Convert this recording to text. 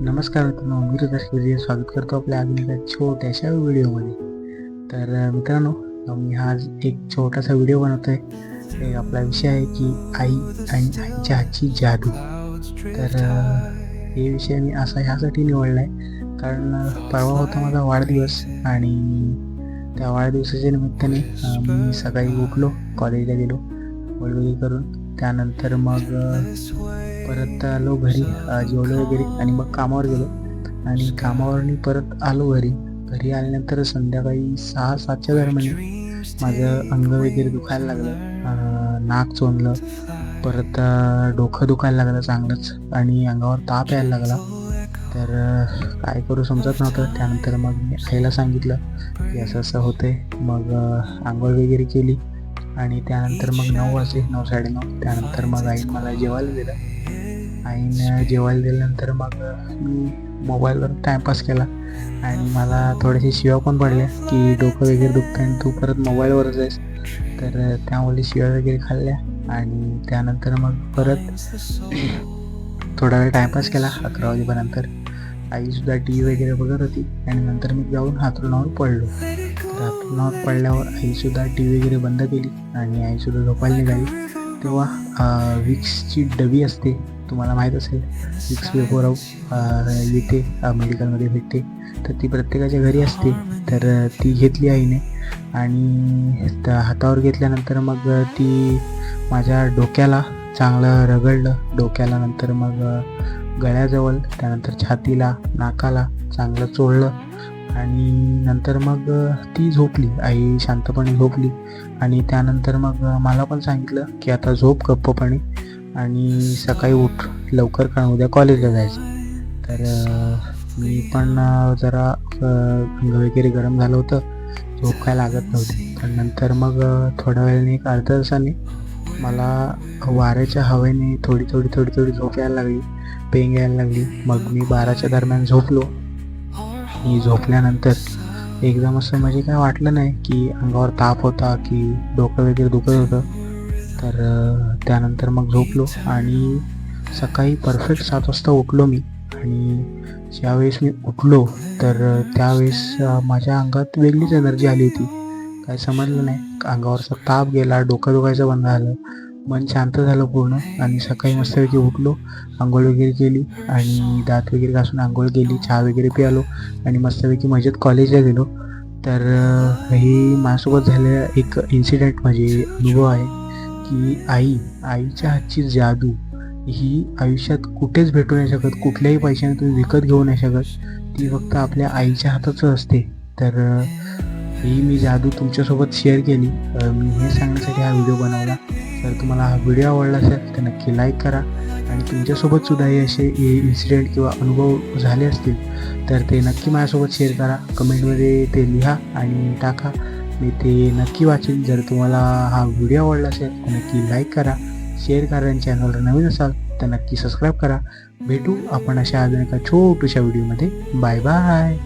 नमस्कार मित्रांनो मी हृदय शिवजी स्वागत करतो आपल्या अजून एका छोट्याशा व्हिडिओमध्ये. तर मित्रांनो मी हा आज एक छोटासा व्हिडिओ बनवतो आहे एक आपला विषय आहे की आई आणि आईच्या हातची जादू. तर हे विषय मी असा ह्यासाठी निवडला आहे कारण परवा होता माझा वाढदिवस आणि त्या वाढदिवसाच्या निमित्ताने मी सकाळी उठलो कॉलेजला गेलो वगैरे करून. त्यानंतर मग परत आलो घरी जेवलो वगैरे आणि मग कामावर गेलो. आणि कामावरनी परत आलो घरी. घरी आल्यानंतर संध्याकाळी सहा सातच्या दरम्यान माझं अंग वगैरे दुखायला लागलं. नाक चोंदलं. परत डोकं दुखायला लागलं चांगलंच आणि अंगावर ताप यायला लागला. तर काय करू समजत नव्हतं. त्यानंतर मग मी आईला सांगितलं की असं असं होतंय. मग आंघोळ वगैरे केली. आणि त्यानंतर मग नऊ वाजले नऊ साडेनऊ. त्यानंतर मग आईन मला जेवायला दिलं. आईनं जेवायला दिल्यानंतर मग मी मोबाईलवर टाईमपास केला. आणि मला थोडेसे शिव्या पण पडल्या की डोकं वगैरे दुखतं आणि तू परत मोबाईलवरच आहेस. तर त्यामुळे शिव्या वगैरे खाल्ल्या आणि त्यानंतर मग परत थोडा वेळ टाईमपास केला अकरा वाजेपर्यंत. आईसुद्धा टी व्ही वगैरे बघत होती आणि नंतर मी जाऊन हातरुणावर पडलो. तर पडल्यावर आईसुद्धा टी व्ही वगैरे बंद केली आणि आईसुद्धा झोपायला निघाली. तेव्हा विक्सची डबी असते तुम्हाला माहीत असेल विक्स वेपोर येते मेडिकलमध्ये भेटते. तर ती प्रत्येकाच्या घरी असते तर ती घेतली आईने. आणि त्या हातावर घेतल्यानंतर मग ती माझ्या डोक्याला चांगलं रगडलं. डोक्याला नंतर मग गळ्याजवळ त्यानंतर छातीला नाकाला चांगलं चोळलं. आणि नंतर मग ती झोपली. आई शांतपणे झोपली. आणि त्यानंतर मग मला पण सांगितलं की आता झोप गप्पपणे आणि सकाळी उठ. लवकर कारण उद्या कॉलेजला जायचं. तर मी पण जरा अंग वगैरे गरम झालं होतं. झोप काय लागत नव्हती. पण नंतर मग थोड्या वेळाने एक अर्ध्या तासाने मला वाऱ्याच्या हवेने थोडी थोडी थोडी थोडी झोप यायला लागली. पेंग यायला लागली. मग मी बाराच्या दरम्यान झोपलो. आणि झोपल्यानंतर एकदम असं म्हणजे काय वाटलं नाही की अंगावर ताप होता की डोकं वगैरे दुखत होतं. तर त्यानंतर मग झोपलो आणि सकाळी परफेक्ट सात वाजता उठलो मी. आणि ज्यावेळेस मी उठलो तर त्यावेळेस माझ्या अंगात वेगळीच एनर्जी आली होती. काय समजलं नाही. अंगावरचा ताप गेला डोकं दुखायचं बंद झालं. मन शांत झालं पूर्ण. आणि सकाळी मस्तपैकी उठलो आंघोळ वगैरे केली आणि दात वगैरे घासून आंघोळ केली चहा वगैरे प्यालो आणि मस्तपैकी मजेत कॉलेजला गेलो. तर हे ही माझ्यासोबत झालेला एक इन्सिडेंट म्हणजे अनुभव आहे की आई आईच्या हातची जादू ही आयुष्यात कुठेच भेटू नाही शकत कुठल्याही पैशाने तुम्ही विकत घेऊ नाही शकत ती फक्त आपल्या आईच्या हातातच असते. तर ही मी जादू तुमच्यासोबत शेअर केली. मी हे सांगण्यासाठी हा व्हिडिओ बनवला. तर तुम्हाला हा व्हिडिओ आवडला असेल तर नक्की लाईक करा. आणि तुमच्यासोबतसुद्धा हे असे इन्सिडेंट किंवा अनुभव झाले असतील तर ते नक्की माझ्यासोबत शेअर करा. कमेंटमध्ये ते लिहा आणि टाका. मी ते नक्की वाचेन. जर तुम्हाला हा व्हिडिओ आवडला असेल तर नक्की लाईक करा. शेअर करा आणि चॅनलवर नवीन असाल तर नक्की सबस्क्राईब करा. भेटू आपण अशा अजून एका छोट्याशा व्हिडिओमध्ये बाय बाय